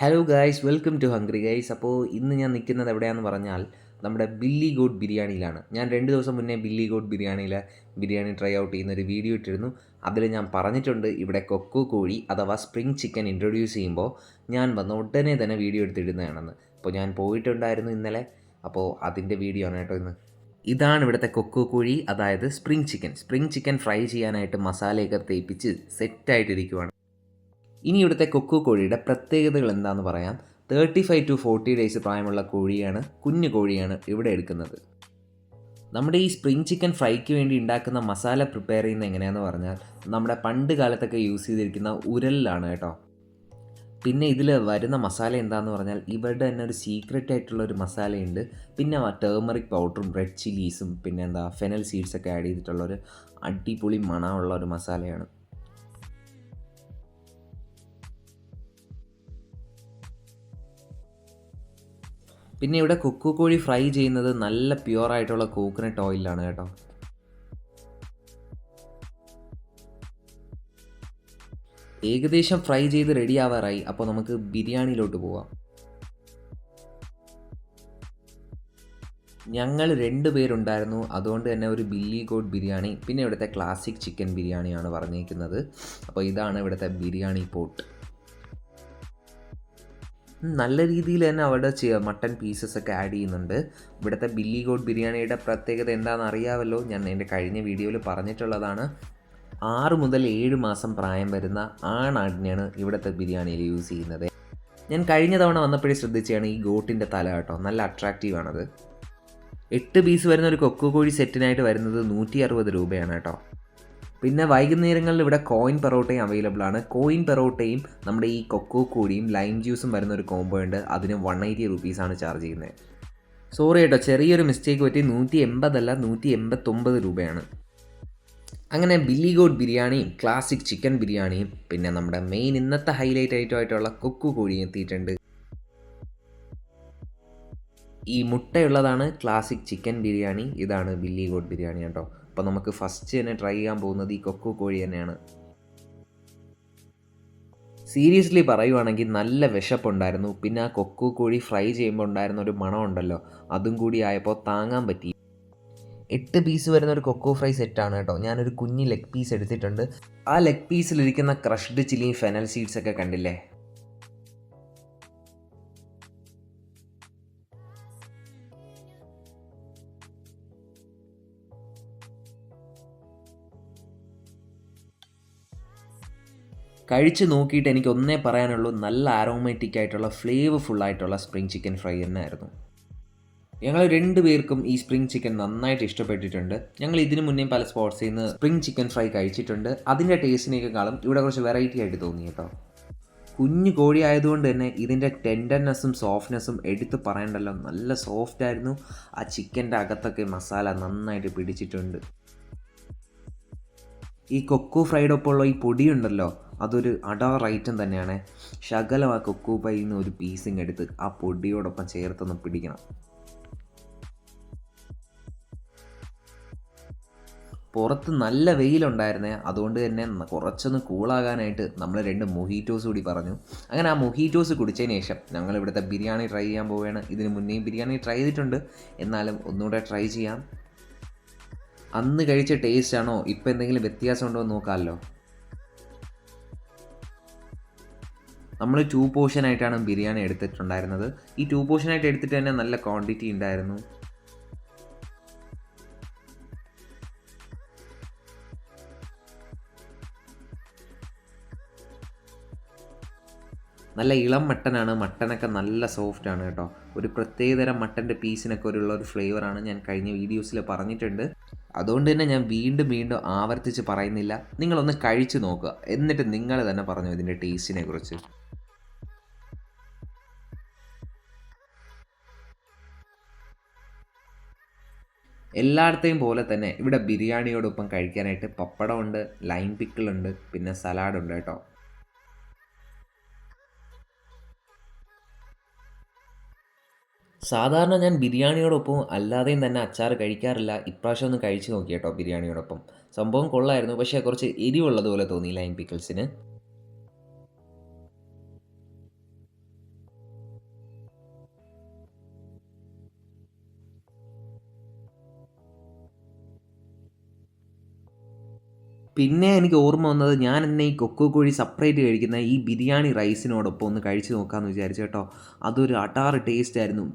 Hello guys welcome to hungry guys അപ്പോൾ ഇന്ന് ഞാൻ നിൽക്കുന്നത് എവിടെയാണെന്ന് പറഞ്ഞാൽ നമ്മുടെ ബില്ലി ഗോഡ് ബിരിയാണിയിലാണ്. ഞാൻ രണ്ട് ദിവസം മുന്നേ ബില്ലി ഗോഡ് ബിരിയാണിയിലെ ബിരിയാണി ട്രൈ ഔട്ട് ചെയ്യുന്ന ഒരു വീഡിയോ ഇട്ടിരുന്നു. അതിൽ ഞാൻ പറഞ്ഞിട്ടുണ്ട് ഇവിടെ കൊക്കോ കോഴി അഥവാ സ്പ്രിംഗ് ചിക്കൻ ഇൻട്രൊഡ്യൂസ് ചെയ്യുമ്പോൾ ഞാൻ വന്ന ഉടനെ തന്നെ വീഡിയോ എടുത്തിടുന്നതാണെന്ന്. അപ്പോൾ ഞാൻ പോയിട്ടുണ്ടായിരുന്നു ഇന്നലെ. അപ്പോൾ അതിന്റെ വീഡിയോ ആണ് കേട്ടോ ഇന്ന്. ഇതാണ് ഇവിടുത്തെ കൊക്കോ കോഴി അതായത് spring chicken spring chicken fry ചെയ്യാനായിട്ട് മസാലയൊക്കെ തേപ്പിച്ച് സെറ്റായിട്ടിരിക്കുവാണ് ഇനി ഇവിടുത്തെ കൊക്കു കോഴിയുടെ പ്രത്യേകതകൾ എന്താണെന്ന് പറയാം. Thirty five to forty days പ്രായമുള്ള കോഴിയാണ് കുഞ്ഞു കോഴിയാണ് ഇവിടെ എടുക്കുന്നത്. നമ്മുടെ ഈ സ്പ്രിങ് ചിക്കൻ ഫ്രൈക്ക് വേണ്ടി ഉണ്ടാക്കുന്ന മസാല പ്രിപ്പയർ ചെയ്യുന്ന എങ്ങനെയാണെന്ന് പറഞ്ഞാൽ നമ്മുടെ പണ്ട് കാലത്തൊക്കെ യൂസ് ചെയ്തിരിക്കുന്ന ഉരലിലാണ് കേട്ടോ. പിന്നെ ഇതിൽ വരുന്ന മസാല എന്താണെന്ന് പറഞ്ഞാൽ ഇവരുടെ തന്നെ ഒരു സീക്രട്ട് ആയിട്ടുള്ള ഒരു മസാലയുണ്ട് പിന്നെ ടേമറിക് പൗഡറും റെഡ് ചില്ലീസും പിന്നെ എന്താ ഫെനൽ സീഡ്സൊക്കെ ആഡ് ചെയ്തിട്ടുള്ള ഒരു അടിപൊളി മണമുള്ള ഒരു മസാലയാണ് പിന്നെ ഇവിടെ കുക്കു കോഴി ഫ്രൈ ചെയ്യുന്നത് നല്ല പ്യുർ ആയിട്ടുള്ള കോക്കനട്ട് ഓയിലാണ് കേട്ടോ. ഏകദേശം ഫ്രൈ ചെയ്ത് റെഡി ആവാറായി. അപ്പോൾ നമുക്ക് ബിരിയാണിയിലോട്ട് പോവാം. ഞങ്ങൾ രണ്ട് പേരുണ്ടായിരുന്നു. അതുകൊണ്ട് തന്നെ ഒരു ബില്ലി ഗോഡ് ബിരിയാണി പിന്നെ ഇവിടുത്തെ ക്ലാസിക് ചിക്കൻ ബിരിയാണിയാണ് പറഞ്ഞേക്കുന്നത്. അപ്പോൾ ഇതാണ് ഇവിടുത്തെ ബിരിയാണി പോട്ട് നല്ല രീതിയിൽ തന്നെ അവിടെ മട്ടൺ പീസസ് ഒക്കെ ആഡ് ചെയ്യുന്നുണ്ട്. ഇവിടുത്തെ ബില്ലി ഗോഡ് ബിരിയാണിയുടെ പ്രത്യേകത എന്താണെന്ന് അറിയാമല്ലോ ഞാൻ എന്റെ കഴിഞ്ഞ വീഡിയോയിൽ പറഞ്ഞിട്ടുള്ളതാണ്. ആറ് മുതൽ ഏഴ് മാസം പ്രായം വരുന്ന ആണാടിനെയാണ് ഇവിടുത്തെ ബിരിയാണിയിൽ യൂസ് ചെയ്യുന്നത്. ഞാൻ കഴിഞ്ഞ തവണ വന്നപ്പോഴേ ശ്രദ്ധിച്ചാണ് ഈ ഗോട്ടിന്റെ തല കേട്ടോ. നല്ല അട്രാക്റ്റീവ് ആണത്. എട്ട് പീസ് വരുന്ന ഒരു കൊക്കോ കോഴി സെറ്റിനായിട്ട് വരുന്നത് നൂറ്റി അറുപത് രൂപയാണ് കേട്ടോ. പിന്നെ വൈകുന്നേരങ്ങളിൽ ഇവിടെ കോയിൻ പെറോട്ടയും അവൈലബിൾ ആണ്. കോയിൻ പെറോട്ടയും നമ്മുടെ ഈ കൊക്കോ കൂടിയും ലൈം ജ്യൂസും വരുന്ന ഒരു കോംബോ ഉണ്ട്. അതിന് വൺ എയ്റ്റി റുപ്പീസാണ് ചാർജ് ചെയ്യുന്നത് സോറി കേട്ടോ ചെറിയൊരു മിസ്റ്റേക്ക് പറ്റി നൂറ്റി എൺപതല്ല നൂറ്റി എൺപത്തൊമ്പത് രൂപയാണ്. അങ്ങനെ ബില്ലി ഗോഡ് ബിരിയാണിയും ക്ലാസിക് ചിക്കൻ ബിരിയാണിയും പിന്നെ നമ്മുടെ മെയിൻ ഇന്നത്തെ ഹൈലൈറ്റ് ഐറ്റം ആയിട്ടുള്ള കൊക്കു കോഴിയും എത്തിയിട്ടുണ്ട്. ഈ മുട്ടയുള്ളതാണ് ക്ലാസിക് ചിക്കൻ ബിരിയാണി. ഇതാണ് ബില്ലി ഗോഡ് ബിരിയാണി കേട്ടോ. അപ്പോൾ നമുക്ക് ഫസ്റ്റ് തന്നെ ട്രൈ ചെയ്യാൻ പോകുന്നത് ഈ കൊക്കോ കോഴി തന്നെയാണ്. സീരിയസ്ലി പറയുവാണെങ്കിൽ നല്ല വിശപ്പുണ്ടായിരുന്നു. പിന്നെ ആ കൊക്കോ കോഴി ഫ്രൈ ചെയ്യുമ്പോൾ ഉണ്ടായിരുന്ന ഒരു മണം ഉണ്ടല്ലോ. അതും കൂടി ആയപ്പോൾ താങ്ങാൻ പറ്റി. എട്ട് പീസ് വരുന്ന ഒരു കൊക്കോ ഫ്രൈ സെറ്റാണ് കേട്ടോ. ഞാനൊരു കുഞ്ഞ് ലെഗ് പീസ് എടുത്തിട്ടുണ്ട്. ആ ലെഗ് പീസിലിരിക്കുന്ന ക്രഷ്ഡ് ചില്ലിയും ഫെനൽ സീഡ്സ് ഒക്കെ കണ്ടില്ലേ? കഴിച്ച് നോക്കിയിട്ട് എനിക്ക് ഒന്നേ പറയാനുള്ളൂ നല്ല ആരോമാറ്റിക് ആയിട്ടുള്ള ഫ്ലേവർഫുൾ ആയിട്ടുള്ള സ്പ്രിംഗ് ചിക്കൻ ഫ്രൈ തന്നെയായിരുന്നു. ഞങ്ങൾ രണ്ടു പേർക്കും ഈ സ്പ്രിംഗ് ചിക്കൻ നന്നായിട്ട് ഇഷ്ടപ്പെട്ടിട്ടുണ്ട്. ഞങ്ങൾ ഇതിനു മുന്നേ പല സ്പോട്സിൽ നിന്ന് സ്പ്രിംഗ് ചിക്കൻ ഫ്രൈ കഴിച്ചിട്ടുണ്ട്. അതിന്റെ ടേസ്റ്റിനേക്കാളും ഇവിടെ കുറച്ച് വെറൈറ്റി ആയിട്ട് തോന്നി കേട്ടോ. കുഞ്ഞു കോഴി ആയതുകൊണ്ട് തന്നെ ഇതിന്റെ ടെൻഡർനെസ്സും സോഫ്റ്റ്നെസ്സും എടുത്ത് പറയണ്ടല്ലോ. നല്ല സോഫ്റ്റ് ആയിരുന്നു. ആ ചിക്കന്റെ അകത്തൊക്കെ മസാല നന്നായിട്ട് പിടിച്ചിട്ടുണ്ട്. ഈ കൊക്കു ഫ്രൈഡൊപ്പമുള്ള ഈ പൊടിയുണ്ടല്ലോ അതൊരു അടാർ ഐറ്റം തന്നെയാണ്. ശകലം ആ കൊക്കു പൈയിൽ നിന്ന് ഒരു പീസിങ് എടുത്ത് ആ പൊടിയോടൊപ്പം ചേർത്തൊന്ന് പിടിക്കണം. പുറത്ത് നല്ല വെയിലുണ്ടായിരുന്നേ അതുകൊണ്ട് തന്നെ കുറച്ചൊന്ന് കൂളാകാനായിട്ട് നമ്മൾ രണ്ട് മൊഹീറ്റോസ് കൂടി പറഞ്ഞു. അങ്ങനെ ആ മൊഹീറ്റോസ് കുടിച്ചതിന് ശേഷം ഞങ്ങൾ ഇവിടുത്തെ ബിരിയാണി ട്രൈ ചെയ്യാൻ പോവുകയാണ്. ഇതിന് മുന്നേയും ബിരിയാണി ട്രൈ ചെയ്തിട്ടുണ്ട്. എന്നാലും ഒന്നുകൂടെ ട്രൈ ചെയ്യാം. അന്ന് കഴിച്ച ടേസ്റ്റ് ആണോ? ഇപ്പോൾ എന്തെങ്കിലും വ്യത്യാസം ഉണ്ടോ എന്ന് നോക്കാമല്ലോ. നമ്മൾ ടു പോർഷനായിട്ടാണ് ബിരിയാണി എടുത്തിട്ടുണ്ടായിരുന്നത്. ഈ ടു പോർഷനായിട്ട് എടുത്തിട്ട് തന്നെ നല്ല ക്വാണ്ടിറ്റി ഉണ്ടായിരുന്നു. നല്ല ഇളം മട്ടനാണ്. മട്ടനൊക്കെ നല്ല സോഫ്റ്റ് ആണ് കേട്ടോ. ഒരു പ്രത്യേകതരം മട്ടന്റെ പീസിനൊക്കെ ഒരു ഉള്ള ഒരു ഫ്ലേവറാണ് ഞാൻ കഴിഞ്ഞ വീഡിയോസിൽ പറഞ്ഞിട്ടുണ്ട്. അതുകൊണ്ട് തന്നെ ഞാൻ വീണ്ടും വീണ്ടും ആവർത്തിച്ച് പറയുന്നില്ല. നിങ്ങളൊന്ന് കഴിച്ചു നോക്കുക. എന്നിട്ട് നിങ്ങൾ തന്നെ പറഞ്ഞു ഇതിന്റെ ടേസ്റ്റിനെ കുറിച്ച്. എല്ലായിടത്തെയും പോലെ തന്നെ ഇവിടെ ബിരിയാണിയോടൊപ്പം കഴിക്കാനായിട്ട് പപ്പടമുണ്ട് ലൈം പിക്കിളുണ്ട് പിന്നെ സലാഡുണ്ട് കേട്ടോ. സാധാരണ ഞാൻ ബിരിയാണിയോടൊപ്പം അല്ലാതെയും തന്നെ അച്ചാർ കഴിക്കാറില്ല. ഇപ്രാവശ്യം ഒന്ന് കഴിച്ചു നോക്കി കേട്ടോ ബിരിയാണിയോടൊപ്പം. സംഭവം കൊള്ളായിരുന്നു പക്ഷേ കുറച്ച് എരിവുള്ളതുപോലെ തോന്നി ലൈം പിക്കിൾസിന് പിന്നെ എനിക്ക് ഓർമ്മ വന്നത് ഞാൻ എന്നെ ഈ കൊക്കോ കോഴി സെപ്പറേറ്റ് കഴിക്കുന്ന ഈ ബിരിയാണി റൈസിനോടൊപ്പം ഒന്ന് കഴിച്ചു നോക്കാമെന്ന് വിചാരിച്ചു കേട്ടോ. അതൊരു അടാറ് ടേസ്റ്റ് ആയിരുന്നു.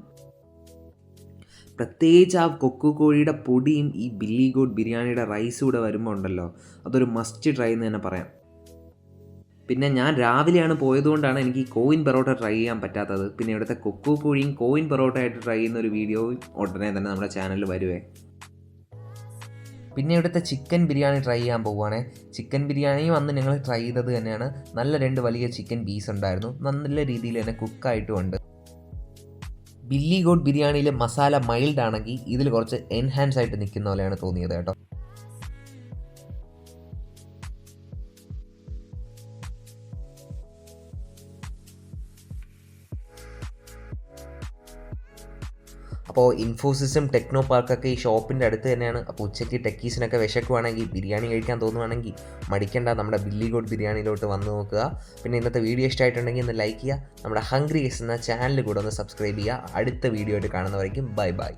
പ്രത്യേകിച്ച് ആ കൊക്കു കോഴിയുടെ പൊടിയും ഈ ബില്ലി ഗോഡ് ബിരിയാണിയുടെ റൈസും കൂടെ വരുമ്പോൾ ഉണ്ടല്ലോ അതൊരു മസ്റ്റ് ട്രൈ എന്ന് തന്നെ പറയാം. പിന്നെ ഞാൻ രാവിലെയാണ് പോയതുകൊണ്ടാണ് എനിക്ക് ഈ കോയിൻ പൊറോട്ട ട്രൈ ചെയ്യാൻ പറ്റാത്തത്. പിന്നെ ഇവിടുത്തെ കൊക്കു കോഴിയും കോയിൻ പൊറോട്ട ആയിട്ട് ട്രൈ ചെയ്യുന്ന ഒരു വീഡിയോ ഉടനെ തന്നെ നമ്മുടെ ചാനലിൽ വരുവേ. പിന്നെ ഇവിടുത്തെ ചിക്കൻ ബിരിയാണി ട്രൈ ചെയ്യാൻ പോവുകയാണ്. ചിക്കൻ ബിരിയാണിയും അന്ന് ഞങ്ങൾ ട്രൈ ചെയ്തത് തന്നെയാണ്. നല്ല രണ്ട് വലിയ ചിക്കൻ പീസ് ഉണ്ടായിരുന്നു. നല്ല രീതിയിൽ തന്നെ കുക്കായിട്ടും ഉണ്ട്. ബില്ലി ഗോഡ് ബിരിയാണിയിലെ മസാല മൈൽഡ് ആണെങ്കിൽ ഇതിൽ കുറച്ച് എൻഹാൻസ് ആയിട്ട് നിൽക്കുന്ന പോലെയാണ് തോന്നിയത് കേട്ടോ. അപ്പോൾ ഇൻഫോസിസും ടെക്നോ പാർക്കൊക്കെ ഈ ഷോപ്പിന്റെ അടുത്ത് തന്നെയാണ്. അപ്പോൾ ഉച്ചയ്ക്ക് ടെക്കീസിനൊക്കെ വിശക്കുവാണെങ്കിൽ ബിരിയാണി കഴിക്കാൻ തോന്നുവാണെങ്കിൽ മടിക്കേണ്ട. നമ്മുടെ ബില്ലി ഗോഡ് ബിരിയാണിയിലോട്ട് വന്ന് നോക്കുക. പിന്നെ ഇന്നത്തെ വീഡിയോ ഇഷ്ടമായിട്ടുണ്ടെങ്കിൽ ഒന്ന് ലൈക്ക് ചെയ്യുക. നമ്മുടെ ഹംഗ്രി എന്ന ചാനൽ കൂടെ ഒന്ന് സബ്സ്ക്രൈബ് ചെയ്യുക. അടുത്ത വീഡിയോ ആയിട്ട് കാണുന്നവരേക്കും ബൈ ബൈ.